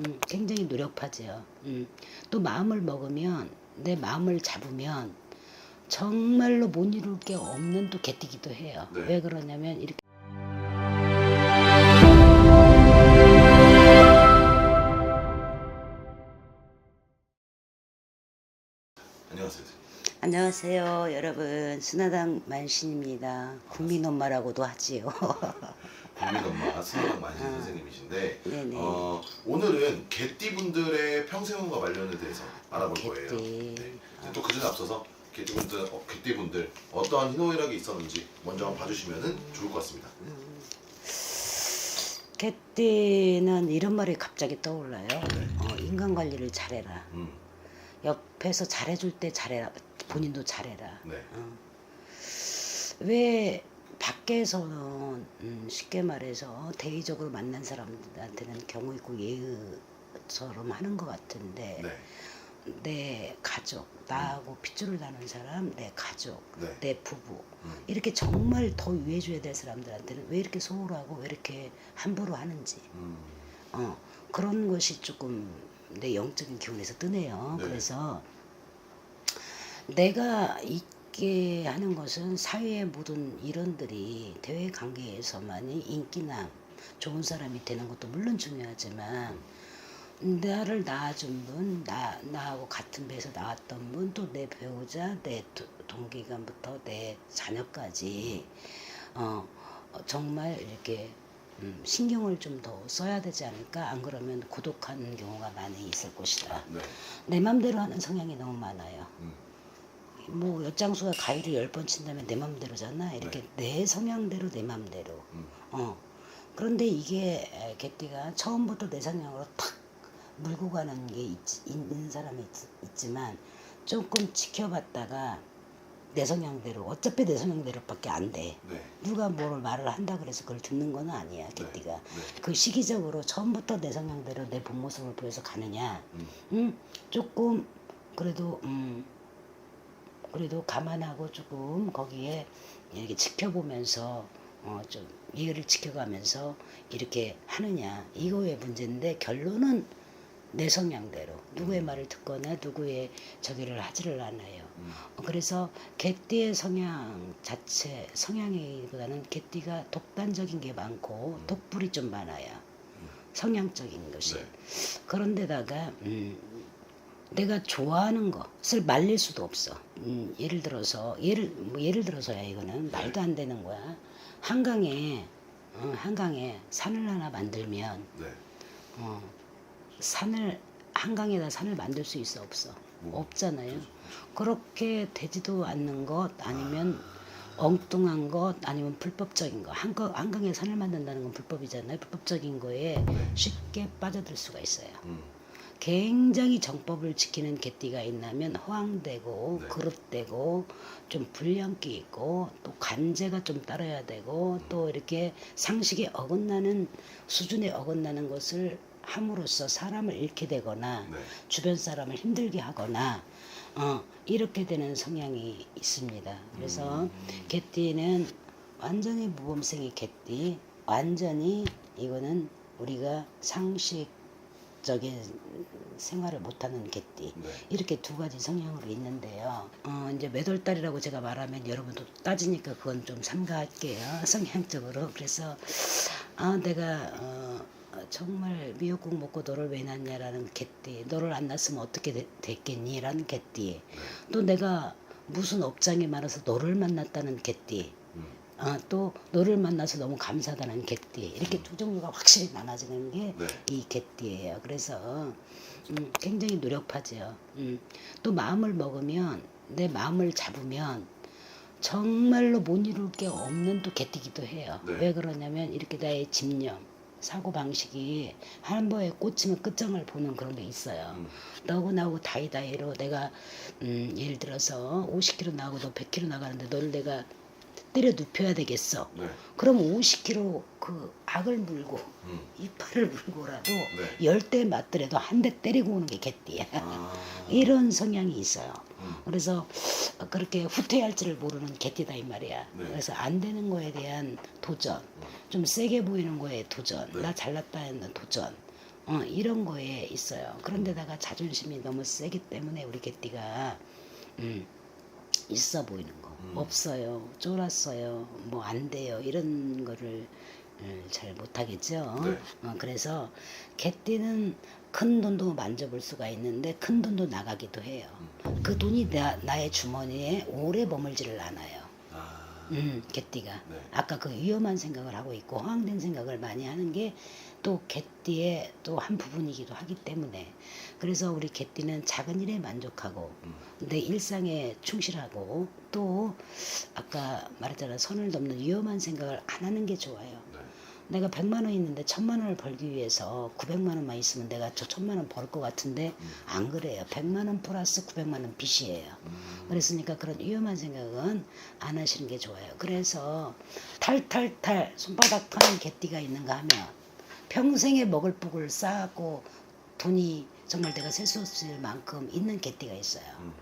음, 굉장히 노력하죠. 음, 또 마음을 먹으면 내 마음을 잡으면 정말로 못 이룰 게 없는 또 개띠기도 해요. 네. 왜 그러냐면 이렇게 안녕하세요. 안녕하세요, 여러분. 순화당 만신입니다. 국민 엄마라고도 하지요. 국민 엄마 수학 만신 선생님이신데 아. 네네. 어, 오늘은 개띠분들의 평생과 관련에 대해서 알아볼. 거예요. 네. 또 그전에 앞서서 개띠분들 어, 개띠분들 어떠한 희노애락이 있었는지 먼저 한번 봐주시면 좋을 것 같습니다. 개띠는 이런 말이 갑자기 떠올라요. 네. 어, 인간 관리를 잘해라. 음, 옆에서 잘해줄 때 잘해라. 본인도 잘해라. 네. 어. 왜 밖에서는 음, 쉽게 말해서 대의적으로 만난 사람들한테는 경우 있고 예의처럼 하는 것 같은데 네. 내 가족 나하고 핏줄을 나눈 사람 내 가족 네. 내 부부 음, 이렇게 정말 더 위해줘야 될 사람들한테는 왜 이렇게 소홀하고 왜 이렇게 함부로 하는지 음, 어, 그런 것이 조금 내 영적인 기운에서 뜨네요. 네. 그래서 내가 있게 하는 것은 사회의 모든 일원들이 대외 관계에서만이 인기남 좋은 사람이 되는 것도 물론 중요하지만 나를 낳아준 분, 나, 나하고 같은 배에서 나왔던 분, 또 내 배우자, 내 도- 동기간부터 내 자녀까지 어, 어, 정말 이렇게 음, 신경을 좀 더 써야 되지 않을까? 안 그러면 고독한 경우가 많이 있을 것이다. 네. 내 맘대로 하는 성향이 너무 많아요. 음, 뭐 엿장수가 가위를 열번 친다면 내 맘대로잖아. 이렇게 내 성향대로 내 맘대로. 음, 어. 그런데 이게 에, 개띠가 처음부터 내 성향으로 탁 물고 가는 게 있, 있는 사람이 있, 지만 조금 지켜봤다가 내 성향대로 어차피 내 성향대로밖에 안 돼. 네. 누가 뭘 말을 한다 그래서 그걸 듣는 건 아니야 개띠가. 네. 그 시기적으로 처음부터 내 성향대로 내 본 모습을 보여서 가느냐. 음, 음, 조금 그래도 음 그래도 감안하고 조금 거기에 이렇게 지켜보면서 어좀 예의를 지켜가면서 이렇게 하느냐 이거의 문제인데 결론은 내 성향대로 누구의 말을 듣거나 누구의 저기를 하지를 않아요. 음, 어, 그래서 개띠의 성향 자체 성향이보다는 개띠가 독단적인 게 많고 독불이 좀 많아요. 성향적인 것이. 네. 그런데다가 음, 내가 좋아하는 것을 말릴 수도 없어. 음, 예를 들어서 예를 뭐 예를 들어서야 이거는 말도 안 되는 거야. 한강에 어, 한강에 산을 하나 만들면 네. 어, 산을 한강에다 산을 만들 수 있어 없어 뭐, 없잖아요. 그렇게 되지도 않는 것 아니면 엉뚱한 것 아니면 불법적인 거 한강, 한강에 산을 만든다는 건 불법이잖아요. 불법적인 거에 네. 쉽게 빠져들 수가 있어요. 음, 굉장히 정법을 지키는 개띠가 있나면 허황되고 네. 그릇되고 좀 불량기 있고 또 관제가 좀 따라야 되고 또 이렇게 상식에 어긋나는 수준에 어긋나는 것을 함으로써 사람을 잃게 되거나 네. 주변 사람을 힘들게 하거나 어, 이렇게 되는 성향이 있습니다. 그래서 음. 개띠는 완전히 모범생이 개띠, 완전히 이거는 우리가 상식 적인 생활을 못하는 개띠. 네. 이렇게 두 가지 성향으로 있는데요. 어, 이제 매돌달이라고 제가 말하면 여러분도 따지니까 그건 좀 삼가할게요. 성향적으로. 그래서 아 내가 어, 정말 미역국 먹고 너를 왜 낳냐라는 개띠. 너를 안 낳았으면 어떻게 되- 됐겠니라는 개띠. 또 내가 무슨 업장이 많아서 너를 만났다는 개띠. 음, 아, 또 너를 만나서 너무 감사하다는 개띠. 이렇게 두 종류가 확실히 나눠지는 게 네. 이 개띠예요. 그래서 음, 굉장히 노력하죠. 음, 또 마음을 먹으면 내 마음을 잡으면 정말로 못 이룰 게 없는 또 개띠기도 해요. 네. 왜 그러냐면 이렇게 나의 집념, 사고 방식이 한 번에 꽂히면 끝장을 보는 그런 게 있어요. 음, 너하고 나하고 다이다이로 내가 음, 예를 들어서 50kg 나가고 너 100kg 나가는데 너를 내가 때려 눕혀야 되겠어. 네. 그럼 50kg 그 악을 물고 음, 이빨을 물고라도 네. 열대 맞더라도 한 대 때리고 오는 게 개띠야. 아, 이런 성향이 있어요. 음, 그래서 그렇게 후퇴할 줄을 모르는 개띠다 이 말이야. 네. 그래서 안 되는 거에 대한 도전, 좀 세게 보이는 거에 도전, 네. 나 잘났다 하는 도전, 어, 이런 거에 있어요. 그런데다가 자존심이 너무 세기 때문에 우리 개띠가 음, 있어 보이는 거 음. 없어요, 쫄았어요, 뭐 안 돼요 이런 거를 음, 잘 못하겠죠. 네. 어, 그래서 개띠는 큰 돈도 만져볼 수가 있는데 큰 돈도 나가기도 해요. 음. 그 돈이 나, 나의 주머니에 오래 머물지를 않아요. 아, 음, 개띠가. 네. 아까 그 위험한 생각을 하고 있고 허황된 생각을 많이 하는 게 또 개띠의 또 한 부분이기도 하기 때문에 그래서 우리 개띠는 작은 일에 만족하고 음. 내 일상에 충실하고 또 아까 말했잖아 선을 넘는 위험한 생각을 안 하는 게 좋아요. 네. 내가 100만 원 있는데 1000만 원을 벌기 위해서 900만 원만 있으면 내가 저 1000만 원 벌 것 같은데 음. 안 그래요. 100만 원 플러스 900만 원 빚이에요. 음. 그랬으니까 그런 위험한 생각은 안 하시는 게 좋아요. 그래서 탈탈탈 손바닥 터는 개띠가 있는가 하면 평생에 먹을 복을 쌓고 돈이 정말 내가 셀 수 없을 만큼 있는 개띠가 있어요. 음.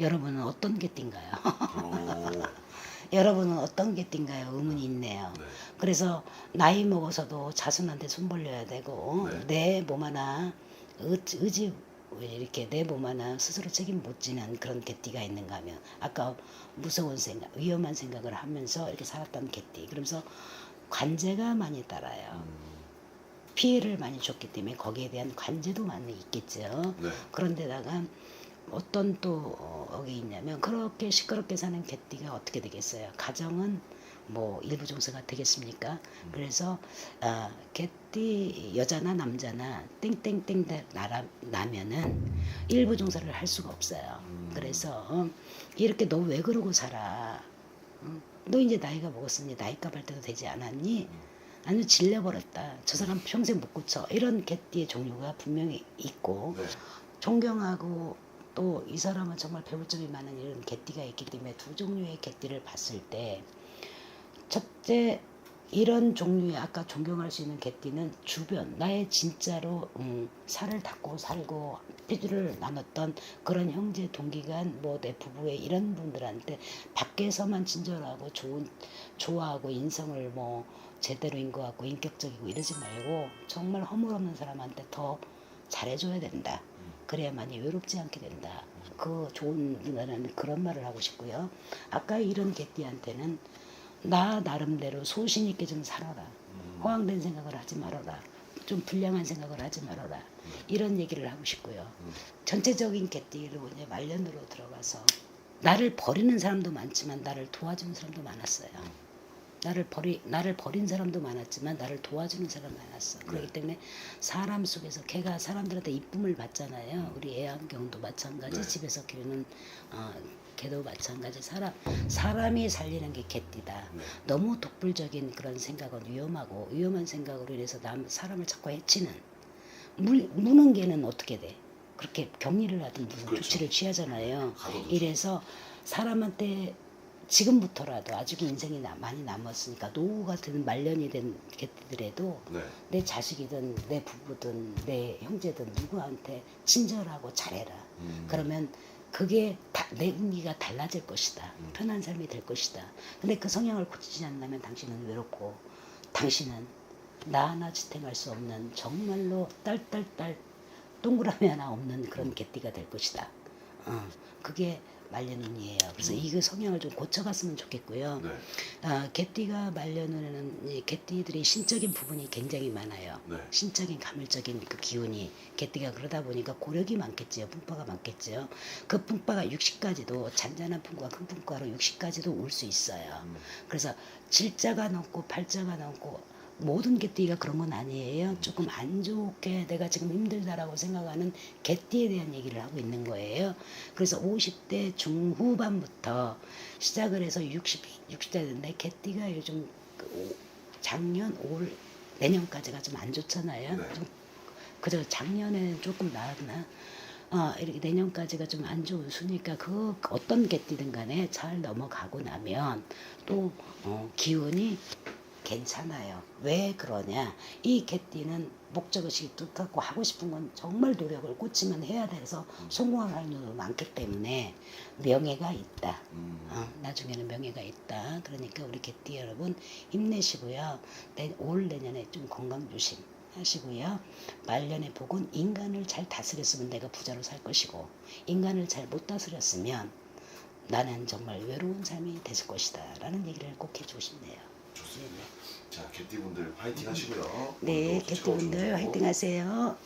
여러분은 어떤 개띠인가요? 오, 여러분은 어떤 개띠인가요? 의문이 있네요. 네. 그래서 나이 먹어서도 자손한테 손 벌려야 되고 네. 내몸 하나 의- 의지 이렇게 내 몸 하나 스스로 책임 못 지는 그런 개띠가 있는가 하면 아까 무서운 생각 위험한 생각을 하면서 이렇게 살았던 개띠 그러면서 관제가 많이 따라요 음. 피해를 많이 줬기 때문에 거기에 대한 관제도 많이 있겠죠 네. 그런데다가 어떤 또 어, 어게 있냐면 그렇게 시끄럽게 사는 개띠가 어떻게 되겠어요? 가정은 뭐 일부 종사가 되겠습니까? 그래서 아, 개띠 여자나 남자나 땡땡땡 다 나라 나면은 일부 종사를 할 수가 없어요. 음. 그래서 어, 이렇게 너 왜 그러고 살아? 응? 너 이제 나이가 먹었으니 나이값 할 때도 되지 않았니? 아니 질려버렸다. 저 사람 평생 못 고쳐. 이런 개띠의 종류가 분명히 있고 네. 존경하고 또 이 사람은 정말 배울 점이 많은 이런 개띠가 있기 때문에 두 종류의 개띠를 봤을 때 첫째 이런 종류의 아까 존경할 수 있는 개띠는 주변 나의 진짜로 음, 살을 닦고 살고 피주를 나눴던 그런 형제 동기간 뭐 내 부부의 이런 분들한테 밖에서만 친절하고 좋은 좋아하고 인성을 뭐 제대로 인거하고 인격적이고 이러지 말고 정말 허물없는 사람한테 더 잘해줘야 된다. 그래야만이 외롭지 않게 된다. 그 좋은 누나는 그런 말을 하고 싶고요. 아까 이런 개띠한테는 나 나름대로 소신 있게 좀 살아라. 음. 허황된 생각을 하지 말아라. 좀 불량한 생각을 하지 말아라. 이런 얘기를 하고 싶고요. 음. 전체적인 개띠로 이제 말년으로 들어가서 나를 버리는 사람도 많지만 나를 도와주는 사람도 많았어요. 나를 버리 나를 버린 사람도 많았지만 나를 도와주는 사람 많았어. 그렇기 때문에 사람 속에서 걔가 사람들한테 이쁨을 받잖아요. 우리 애완경도 마찬가지, 네. 집에서 기르는 어, 개도 마찬가지. 사람 사람이 살리는 게 개띠다. 네. 너무 독불적인 그런 생각은 위험하고 위험한 생각으로 인해서 남 사람을 자꾸 해치는 물 무는 개는 어떻게 돼? 그렇게 격리를 하든 무슨 그렇죠. 조치를 취하잖아요. 이래서 사람한테 지금부터라도 아직 인생이 나- 많이 남았으니까 노후가 든 말년이 된 개들에도 네. 내 자식이든 내 부부든 내 형제든 누구한테 친절하고 잘해라. 음. 그러면 그게 다, 내 운기가 달라질 것이다. 음. 편한 삶이 될 것이다. 근데 그 성향을 고치지 않는다면 당신은 외롭고 당신은 나 하나 지탱할 수 없는 정말로 딸딸딸 동그라미 하나 없는 그런 개띠가 될 것이다. 어, 그게 말년운이에요. 그래서 음. 이 성향을 좀 고쳐갔으면 좋겠고요. 네. 아, 개띠가 말년운에는 이 개띠들이 신적인 부분이 굉장히 많아요. 네. 신적인 가물적인 그 기운이 개띠가 그러다 보니까 고력이 많겠지요. 풍파가 많겠지요. 그 풍파가 60까지도 잔잔한 풍과 큰 풍파로 60까지도 올 수 있어요. 음. 그래서 질자가 넘고 팔자가 넘고 모든 개띠가 그런 건 아니에요. 조금 안 좋게 내가 지금 힘들다라고 생각하는 개띠에 대한 얘기를 하고 있는 거예요. 그래서 50대 중후반부터 시작을 해서 60, 60대 됐는데 개띠가 요즘 그 오- 작년, 올, 내년까지가 좀 안 좋잖아요. 네. 좀 그저 작년에는 조금 나았나? 어, 이렇게 내년까지가 좀 안 좋은 수니까 그 어떤 개띠든 간에 잘 넘어가고 나면 또 어, 기운이 괜찮아요. 왜 그러냐? 이 개띠는 목적의식이 뚜렷하고 하고 싶은 건 정말 노력을 꽂히면 해야 돼서 성공할 확률도 많기 때문에 명예가 있다. 음. 어, 나중에는 명예가 있다. 그러니까 우리 개띠 여러분 힘내시고요. 내, 올 내년에 좀 건강 조심. 하시고요. 말년의 복은 인간을 잘 다스렸으면 내가 부자로 살 것이고 인간을 잘 못 다스렸으면 나는 정말 외로운 삶이 됐을 것이다 라는 얘기를 꼭 해주고 싶네요. 좋습니다. 자 개띠분들 화이팅 하시고요. 네, 오늘도 즐거운 개띠분들 화이팅 하세요.